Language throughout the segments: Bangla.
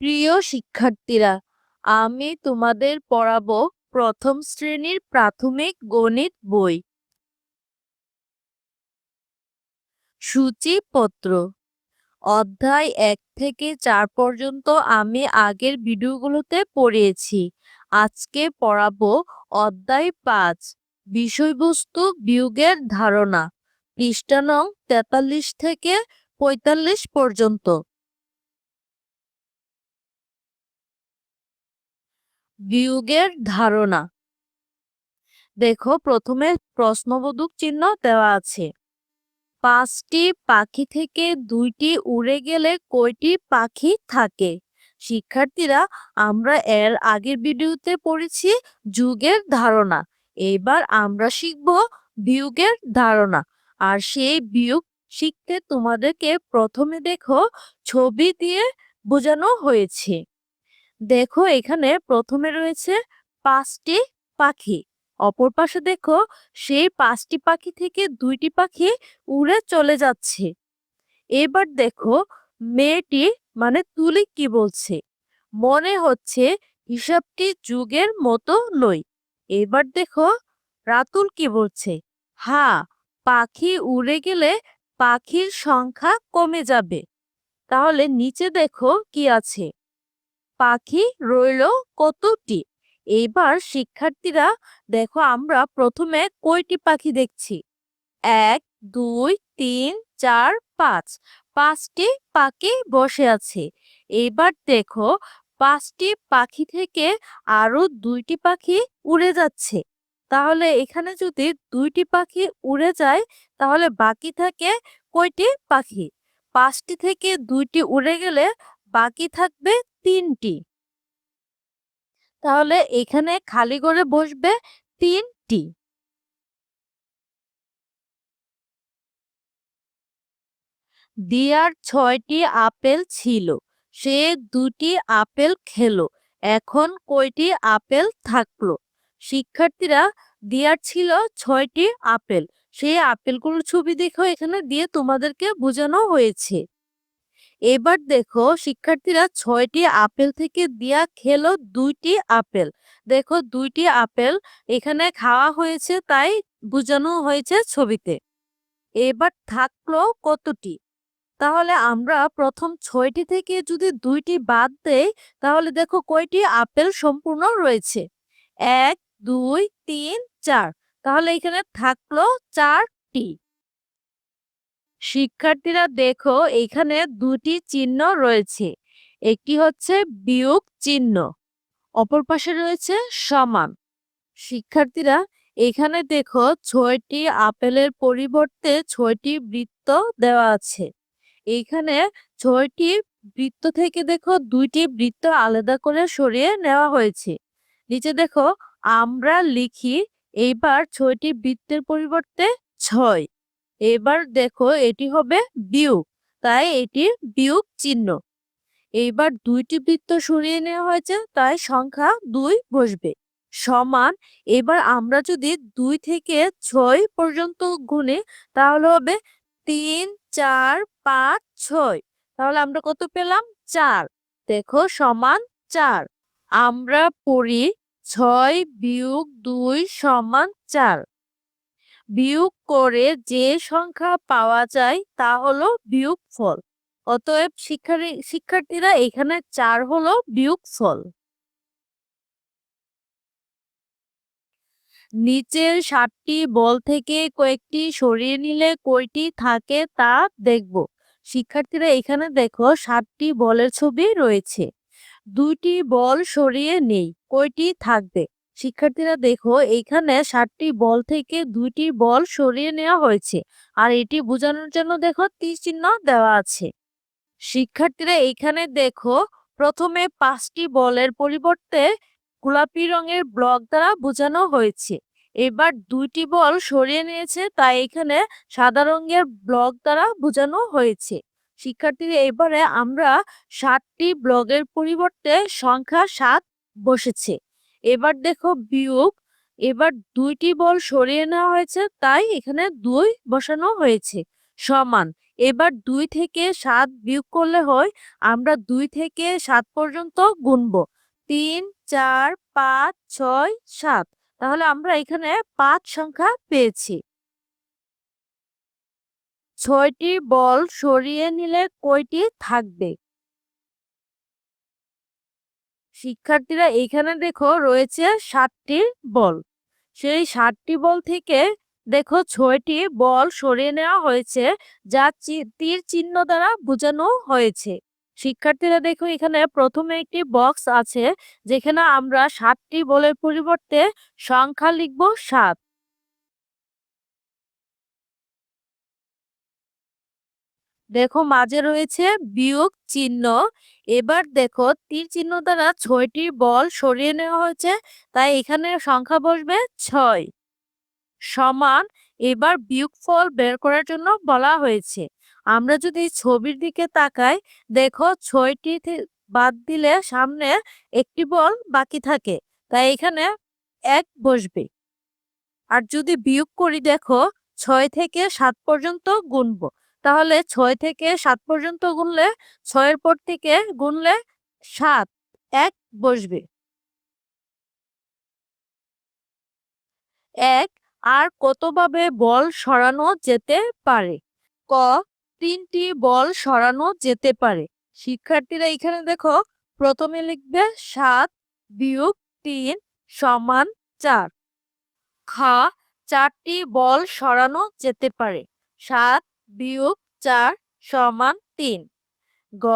প্রিয় শিক্ষার্থীরা, আমি তোমাদের পড়াবো প্রথম শ্রেণির প্রাথমিক গণিত বই। সূচিপত্র। অধ্যায় এক থেকে চার পর্যন্ত আমি আগের ভিডিওগুলোতে পড়িয়েছি। আজকে পড়াবো অধ্যায় পাঁচ, বিষয়বস্তু বিয়োগের ধারণা। পৃষ্ঠা নং তেতাল্লিশ থেকে পঁয়তাল্লিশ পর্যন্ত। বিয়োগের ধারণা। দেখো, প্রথমে প্রশ্নবোধক চিহ্ন দেওয়া আছে। পাঁচটি পাখি থেকে দুইটি উড়ে গেলে কয়টি পাখি থাকে? শিক্ষার্থীরা, আমরা এর আগের ভিডিওতে পড়েছি যুগের ধারণা। এবার আমরা শিখব বিয়োগের ধারণা। আর সেই বিয়োগ শিখতে তোমাদেরকে প্রথমে দেখো, ছবি দিয়ে বোঝানো হয়েছে। দেখো এখানে প্রথমে রয়েছে পাঁচটি পাখি। অপর পাশে দেখো সেই পাঁচটি পাখি থেকে দুইটি পাখি উড়ে চলে যাচ্ছে। এবার দেখো মেয়েটি মানে তুলি কি বলছে? মনে হচ্ছে হিসাবটি যুগের মতো নই এবার দেখো রাতুল কি বলছে? হা, পাখি উড়ে গেলে পাখির সংখ্যা কমে যাবে। তাহলে নিচে দেখো কি আছে। পাখি রইল কতটি? এইবার শিক্ষার্থীরা, দেখো আমরা প্রথমে কয়টি পাখি দেখছি? এক, দুই, তিন, চার, পাঁচ। পাঁচটি পাখি বসে আছে। এবার দেখো, পাঁচটি পাখি থেকে আরও দুইটি পাখি উড়ে যাচ্ছে। তাহলে এখানে যদি দুইটি পাখি উড়ে যায়, তাহলে বাকি থাকে কয়টি পাখি? পাঁচটি থেকে দুইটি উড়ে গেলে বাকি থাকবে তিনটি। তাহলে এখানে খালি করে বসবে তিনটি। দিয়ার ছয়টি আপেল ছিল, সে দুটি আপেল খেলো, এখন কয়টি আপেল থাকল? শিক্ষার্থীরা, দিয়ার ছিল ছয়টি আপেল, সেই আপেলগুলোর ছবি দেখো এখানে দিয়ে তোমাদেরকে বোঝানো হয়েছে। এবার দেখো শিক্ষার্থীরা ছয়টি আপেল থেকে দিয়া খেলো দুইটি আপেল। দেখো দুইটি আপেল এখানে খাওয়া হয়েছে, তাই বোঝানো হয়েছে ছবিতে। এবার থাকল কতটি? তাহলে আমরা প্রথম ছয়টি থেকে যদি দুইটি বাদ দেই, তাহলে দেখো কয়টি আপেল সম্পূর্ণ রয়েছে? এক, দুই, তিন, চার। তাহলে এখানে থাকল চারটি। শিক্ষার্থীরা দেখো এখানে দুটি চিহ্ন রয়েছে। একটি হচ্ছে বিয়োগ চিহ্ন, অপর পাশে রয়েছে সমান। শিক্ষার্থীরা এখানে দেখো ছয়টি আপেলের পরিবর্তে ছয়টি বৃত্ত দেওয়া আছে। এখানে ছয়টি বৃত্ত থেকে দেখো দুইটি বৃত্ত আলাদা করে সরিয়ে নেওয়া হয়েছে। নিচে দেখো আমরা লিখি, এইবার ছয়টি বৃত্তের পরিবর্তে ছয়। এবার দেখো এটি হবে বিয়োগ, তাই এটি বিয়োগ চিহ্ন। এইবার দুইটি বৃত্ত সরিয়ে নেওয়া হয়েছে, তাই সংখ্যা দুই বসবে। সমান, এবার আমরা যদি দুই থেকে ছয় পর্যন্ত গুনে তাহলে হবে তিন, চার, পাঁচ, ছয়। তাহলে আমরা কত পেলাম? চার। দেখো, সমান চার। আমরা পড়ি ছয় বিয়োগ দুই সমান চার। বিয়োগ করে যে সংখ্যা পাওয়া যায় তা হলো বিয়োগ ফল অতএব শিক্ষার্থী শিক্ষার্থীরা এখানে চার হলো বিয়োগ ফল নিচের সাতটি বল থেকে কয়েকটি সরিয়ে নিলে কয়টি থাকে তা দেখব। শিক্ষার্থীরা এখানে দেখো সাতটি বলের ছবি রয়েছে। দুইটি বল সরিয়ে নেই, কয়টি থাকবে? শিক্ষার্থীরা দেখো এখানে সাতটি বল থেকে দুইটি বল সরিয়ে নেওয়া হয়েছে। আর এটি বোঝানোর জন্য দেখো তীর চিহ্ন দেওয়া আছে। শিক্ষার্থীরা এখানে দেখো, প্রথমে পাঁচটি বলের পরিবর্তে গোলাপি রঙের ব্লক দ্বারা বোঝানো হয়েছে। এবার দুইটি বল সরিয়ে নিয়েছে, তাই এখানে সাদা রঙের ব্লক দ্বারা বোঝানো হয়েছে। শিক্ষার্থীরা এবারে আমরা সাতটি ব্লগের পরিবর্তে সংখ্যা সাত বসেছে। এবার দেখো বিয়োগ, এবার দুইটি বল সরিয়ে নেওয়া হয়েছে, তাই এখানে দুই বসানো হয়েছে সমান। এবার দুই থেকে সাত বিয়োগ করলে হয় আমরা দুই থেকে সাত পর্যন্ত গুনব। তিন, চার, পাঁচ, ছয়, সাত। তাহলে আমরা এখানে পাঁচ সংখ্যা পেয়েছি। ছয়টি বল সরিয়ে নিলে কয়টি থাকবে? শিক্ষার্থীরা এইখানে দেখো রয়েছে সাতটি বল। সেই সাতটি বল থেকে দেখো ছয়টি বল সরিয়ে নেওয়া হয়েছে, যা তীর চিহ্ন দ্বারা বোঝানো হয়েছে। শিক্ষার্থীরা দেখো এখানে প্রথমে একটি বক্স আছে, যেখানে আমরা সাতটি বলের পরিবর্তে সংখ্যা লিখব সাত। দেখো মাঝে রয়েছে বিয়োগ চিহ্ন। এবার দেখো তীর চিহ্ন দ্বারা ছয়টি বল সরিয়ে নেওয়া হয়েছে, তাই এখানে সংখ্যা বসবে ছয়। সমান এবার বিয়োগফল বের করার জন্য বলা হয়েছে। আমরা যদি ছবির দিকে তাকাই, দেখো ছয়টি বাদ দিলে সামনে একটি বল বাকি থাকে, তাই এখানে এক বসবে। আর যদি বিয়োগ করি, দেখো ছয় থেকে সাত পর্যন্ত গুনবো। তাহলে ছয় থেকে সাত পর্যন্ত গুনলে ছয়ের পর থেকে গুনলে সাত, এক বসবে। এক, আর কতভাবে বল সরানো যেতে পারে? ক, তিনটি বল সরানো যেতে পারে। শিক্ষার্থীরা এখানে দেখো, প্রথমে লিখবে সাত বিয়োগ তিন সমান চার। খা, চারটি বল সরানো যেতে পারে। সাত বিয়োগ চার সমান তিন। গ,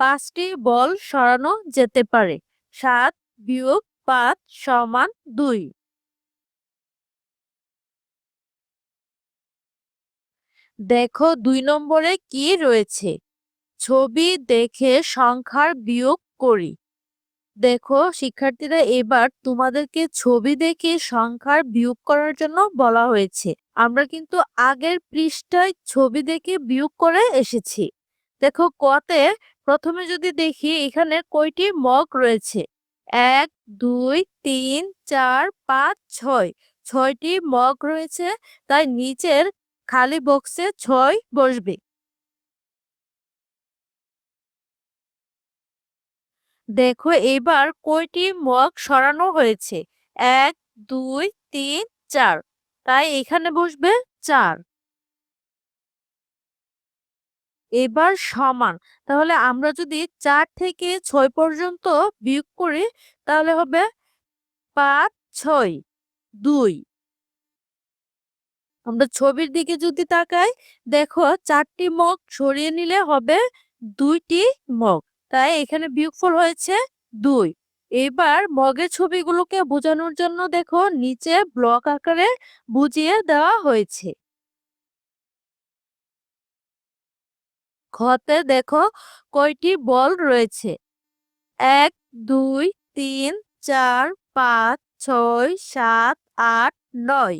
পাঁচটি বল সরানো যেতে পারে। সাত বিয়োগ পাঁচ সমান দুই। দেখো দুই নম্বরে কি রয়েছে। ছবি দেখে সংখ্যার বিয়োগ করি। দেখো, শিক্ষার্থীরা, এবার তোমাদেরকে ছবি দেখে সংখ্যার বিয়োগ করার জন্য বলা হয়েছে। আমরা কিন্তু আগের পৃষ্ঠায় ছবি দেখে বিয়োগ করে এসেছি। দেখো কতে প্রথমে যদি দেখি এখানে কয়টি মগ রয়েছে? এক, দুই, তিন, চার, পাঁচ, ছয়। ছয়টি মগ রয়েছে, তাই নিচের খালি বক্সে ছয় বসবে। দেখো এবার কয়টি মগ সরানো হয়েছে? এক, দুই, তিন, চার। তাই এখানে বসবে চার। এবার সমান, তাহলে আমরা যদি চার থেকে ছয় পর্যন্ত বিয়োগ করি, তাহলে হবে পাঁচ, ছয়, দুই। আমরা ছবির দিকে যদি তাকাই, দেখো চারটি মগ সরিয়ে নিলে হবে দুইটি মগ, তাই এখানে বিয়োগফল হয়েছে দুই। এবার মগের ছবিগুলোকে বোঝানোর জন্য দেখো নিচে ব্লক আকারে বুঝিয়ে দেওয়া হয়েছে। ঘতে দেখো কয়টি বল রয়েছে। এক, দুই, তিন, চার, পাঁচ, ছয়, সাত, আট, নয়।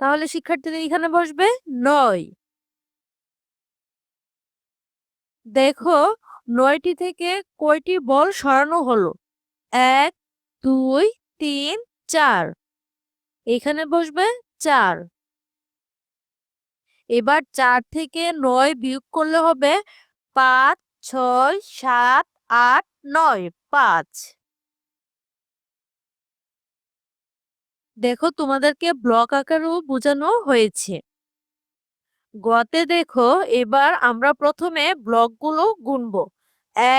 তাহলে শিক্ষার্থীদের এখানে বসবে নয়। দেখো নয়টি থেকে কয়টি বল সরানো হলো? এক, দুই, তিন, চার। এখানে বসবে চার। এবার চার থেকে নয় বিয়োগ করলে হবে পাঁচ, ছয়, সাত, আট, নয়, পাঁচ। দেখো তোমাদেরকে ব্লক আকারেও বোঝানো হয়েছে। গতে দেখো এবার আমরা প্রথমে ব্লকগুলো গুনবো।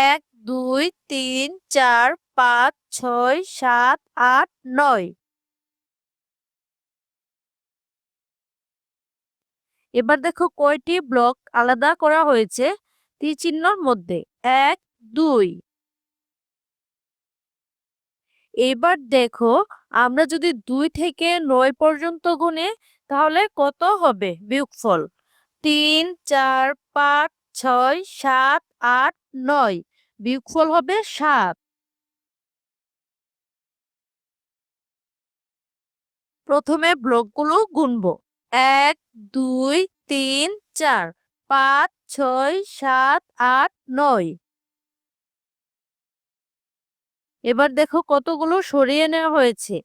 এক, দুই, তিন, চার পাঁচ, ছয়, সাত, আট, নয়। এবার দেখো কয়টি ব্লক আলাদা করা হয়েছে তীর চিহ্নর মধ্যে? এক, দুই। এবার দেখো আমরা যদি দুই থেকে নয় পর্যন্ত গুনে, তাহলে কত হবে বিয়োগফল? তিন, চার, পাঁচ, ছয়, সাত, আট, নয়। বিয়োগফল হবে সাত। প্রথমে ব্লকগুলো গুনব। এক, দুই, তিন, চার, পাঁচ, ছয়, সাত, আট, নয়। এবার দেখো কতগুলো সরিয়ে নেওয়া হয়েছে।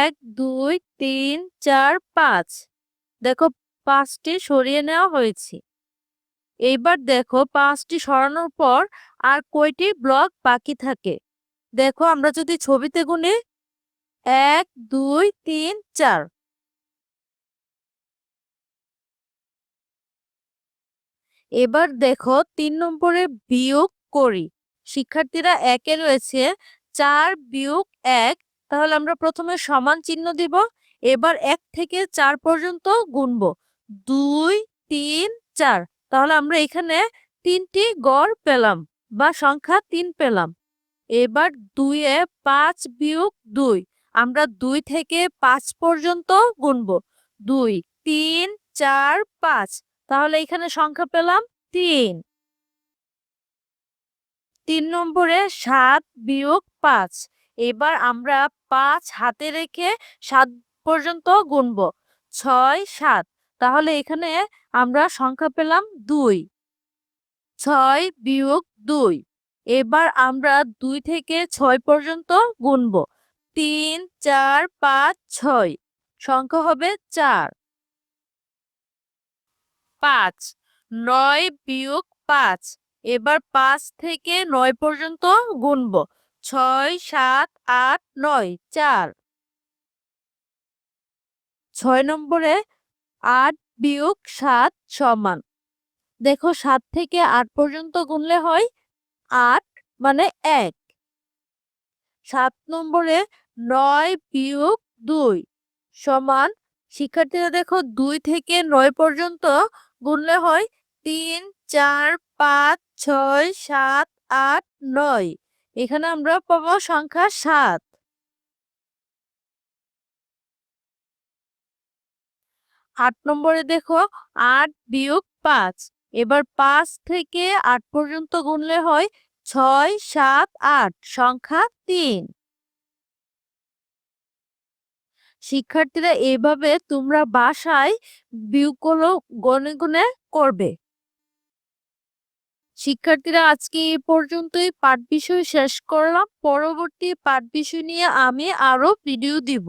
এক, দুই, তিন, চার, পাঁচ। দেখো পাঁচটি সরিয়ে নেওয়া হয়েছে। এইবার দেখো পাঁচটি সরানোর পর আর কয়টি ব্লক বাকি থাকে। দেখো আমরা যদি ছবিতে গুনি এক, দুই, তিন, চার। এবার দেখো তিন নম্বরে বিয়োগ করি। শিক্ষার্থীরা একে রয়েছে, চার বিয়োগ এক। তাহলে আমরা প্রথমে সমান চিহ্ন দিব। এবার এক থেকে চার পর্যন্ত গুনব। দুই, তিন, চার। তাহলে আমরা এখানে তিনটি গড় পেলাম বা সংখ্যা তিন পেলাম। এবার দুইয়ে পাঁচ বিয়োগ দুই। আমরা দুই থেকে পাঁচ পর্যন্ত গুনব। দুই, তিন, চার, পাঁচ। তাহলে এখানে সংখ্যা পেলাম তিন। তিন নম্বরে সাত বিয়োগ পাঁচ। এবার আমরা পাঁচ হাতে রেখে সাত পর্যন্ত গুনব। ছয়, সাত। তাহলে এখানে আমরা সংখ্যা পেলাম দুই। ছয় বিয়োগ দুই। এবার আমরা দুই থেকে ছয় পর্যন্ত গুনবো। তিন, চার, পাঁচ, ছয়। সংখ্যা হবে চার। পাঁচ। নয় বিয়োগ পাঁচ। এবার পাঁচ থেকে নয় পর্যন্ত গুনবো। ছয়, সাত, আট, নয়, চার। ছয় নম্বরে আট বিয়োগ সাত সমান। দেখো সাত থেকে আট পর্যন্ত গুনলে হয় আট মানে এক। সাত নম্বরে নয় বিয়োগ দুই সমান, শিক্ষার্থীরা দেখো দুই থেকে নয় পর্যন্ত গুনলে হয় তিন, চার, পাঁচ, ছয়, সাত, আট, নয়। এখানে আমরা পাবো সংখ্যা সাত। আট নম্বরে দেখো আট বিয়োগ পাঁচ। এবার পাঁচ থেকে আট পর্যন্ত গুনলে হয় ছয়, সাত, আট, সংখ্যা তিন। শিক্ষার্থীরা এভাবে তোমরা বাসায় বিয়োগগুলো গনে গুনে করবে। শিক্ষার্থীরা আজকে এ পর্যন্তই। পাঠ বিষয় শেষ করলাম। পরবর্তী পাঠ বিষয় নিয়ে আমি আরও ভিডিও দিব।